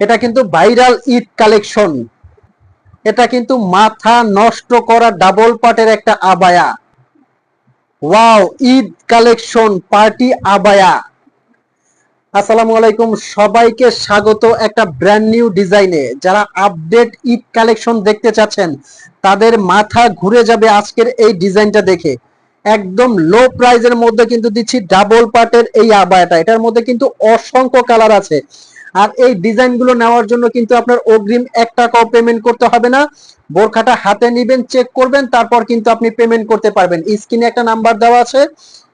এটা কিন্তু viral Eid collection এটা কিন্তু মাথা নষ্ট করা ডাবল পাটের একটা আবায়া। ওয়াও ঈদ কালেকশন পার্টি আবায়া। আসসালামু আলাইকুম, সবাইকে স্বাগত একটা ব্র্যান্ড নিউ ডিজাইনে যারা আপডেট ঈদ কালেকশন দেখতে চাচ্ছেন, তাদের মাথা ঘুরে যাবে আজকের এই ডিজাইনটা দেখে। একদম লো প্রাইজের মধ্যে কিন্তু দিচ্ছি ডাবল পার্টের এই আবায়াটা। এটার মধ্যে কিন্তু অসংখ্য কালার আছে। আর এই ডিজাইনগুলো নেওয়ার জন্য কিন্তু আপনার অগ্রিম এক টাকাও পেমেন্ট করতে হবে না। বোরখাটা হাতে নিবেন চেক করবেন, তারপর কিন্তু আপনি পেমেন্ট করতে পারবেন। স্ক্রিনে একটা নাম্বার দেওয়া আছে।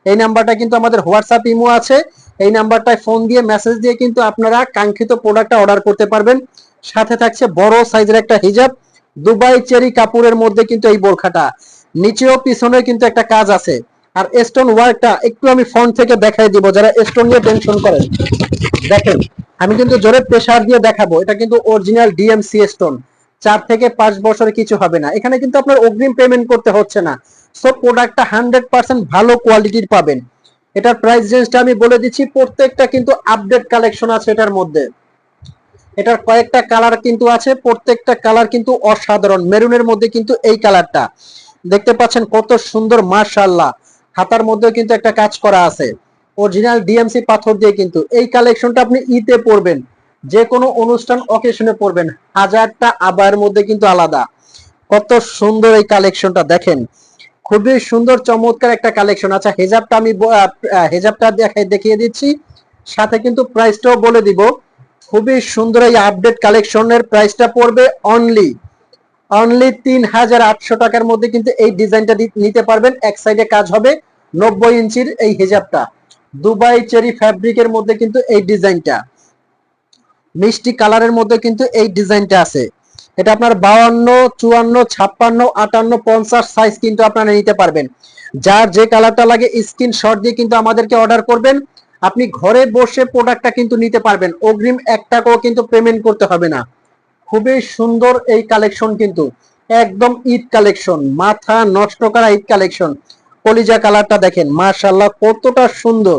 এই নাম্বারটা কিন্তু আমাদের হোয়াটসঅ্যাপ ইমো আছে। এই নাম্বারটায় ফোন দিয়ে মেসেজ দিয়ে কিন্তু আপনারা কাঙ্ক্ষিত প্রোডাক্টটা অর্ডার করতে পারবেন। সাথে থাকছে বড় সাইজের একটা হিজাব। দুবাই চেরি কাপড়ের মধ্যে কিন্তু এই বোরখাটা। নিচেও পিছনে কিন্তু একটা কাজ আছে। আর স্টোন ওয়ার্কটা একটু আমি ফোন থেকে দেখাই দিব, যারা স্টোন নিয়ে টেনশন করেন। দেখেন আমি কিন্তু জোরে প্রেসার দিয়ে দেখাবো। এটা কিন্তু অরিজিনাল ডিএমসি স্টোন চার থেকে পাঁচ বছরে কিছু হবে না। এখানে কিন্তু আপনার অগ্রিম পেমেন্ট করতে হচ্ছে না। সো প্রোডাক্টটা হান্ড্রেড পার্সেন্ট ভালো কোয়ালিটির পাবেন। এটার প্রাইস রেঞ্জটা আমি বলে দিচ্ছি, প্রত্যেকটা কিন্তু আপডেট কালেকশন আছে এটার মধ্যে। এটার কয়েকটা কালার কিন্তু আছে, প্রত্যেকটা কালার কিন্তু অসাধারণ। মেরুনের মধ্যে কিন্তু এই কালারটা দেখতে পাচ্ছেন কত সুন্দর মার্শাল্লাহ হাতার মধ্যে কিন্তু একটা কাজ করা আছে। অরিজিনাল ডিএমসি পাথর দিয়ে কিন্তু এই কালেকশনটা আপনি ইতে পরবেন। যে কোনো অনুষ্ঠান অকেশনে পরবেন। হাজারটা আবায়ের মধ্যে কিন্তু আলাদা। কত সুন্দর এই কালেকশনটা দেখেন। খুবই সুন্দর, চমৎকার একটা কালেকশন আচ্ছা হেজাবটা আমি হেজাবটা দেখিয়ে দিচ্ছি। সাথে কিন্তু প্রাইসটাও বলে দিব। খুবই সুন্দর এই আপডেট কালেকশনের প্রাইসটা পড়বে অনলি অনলি তিন হাজার আটশো টাকার মধ্যে কিন্তু এই ডিজাইনটা নিতে পারবেন। এক সাইডে কাজ হবে নব্বই ইঞ্চির এই হেজাবটা। দুবাই চেরি ফ্যাব্রিকের মধ্যে কিন্তু এই ডিজাইনটা। মিষ্টি কালারের মধ্যে কিন্তু এই ডিজাইনটা আছে। এটা আপনার বাউান্ন, চুয়ান্ন, ছাপ্পান্ন, আটান্ন, পঞ্চাশ সাইজ কিন্তু আপনারা নিতে পারবেন। যার যে কালারটা লাগে স্ক্রিনশট দিয়ে কিন্তু আমাদেরকে অর্ডার করবেন। আপনি ঘরে বসে প্রোডাক্টটা কিন্তু নিতে পারবেন। অগ্রিম এক টাকাও কিন্তু পেমেন্ট করতে হবে না। খুবই সুন্দর এই কালেকশন কিন্তু। একদম ঈদ কালেকশন। মাথা নষ্ট করা ঈদ কালেকশন। কলিজা কালারটা দেখেন মাশাল্লাহ কতটা সুন্দর।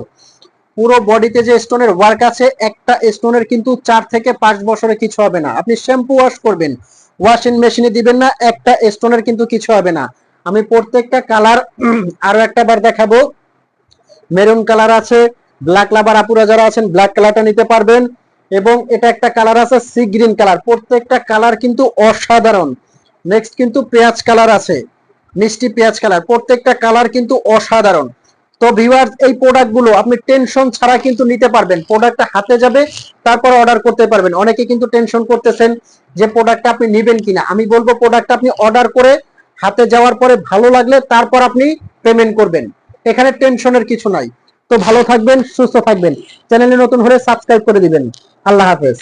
পুরো বডিতে যে স্টোনের ওয়ার্ক আছে, একটা স্টোনের কিন্তু চার থেকে পাঁচ বছরে কিছু হবে না। আপনি শ্যাম্পু ওয়াশ করবেন ওয়াশিং মেশিনে দিবেন না, একটা স্টোনের কিন্তু কিছু হবে না। আমি প্রত্যেকটা কালার আরও একটা বার দেখাবো। মেরুন কালার আছে ব্ল্যাক লাভার আপুরা যারা আছেন ব্ল্যাক কালারটা নিতে পারবেন। এবং এটা একটা কালার আছে সি গ্রিন কালার প্রত্যেকটা কালার কিন্তু অসাধারণ। নেক্সট কিন্তু পেঁয়াজ কালার আছে। মিষ্টি পেঁয়াজ কালার। প্রত্যেকটা কালার কিন্তু অসাধারণ। তো ভিউয়ার্স এই প্রোডাক্টগুলো আপনি টেনশন ছাড়া কিন্তু নিতে পারবেন। প্রোডাক্টটা হাতে যাবে, তারপর অর্ডার করতে পারবেন। অনেকে কিন্তু টেনশন করতেছেন যে প্রোডাক্টটা আপনি নেবেন কিনা। আমি বলব প্রোডাক্টটা আপনি অর্ডার করে হাতে যাওয়ার পরে ভালো লাগলে তারপর আপনি পেমেন্ট করবেন। এখানে টেনশনের কিছু নাই। তো ভালো থাকবেন, সুস্থ থাকবেন। চ্যানেলে নতুন হলে সাবস্ক্রাইব করে দিবেন। আল্লাহ হাফেজ।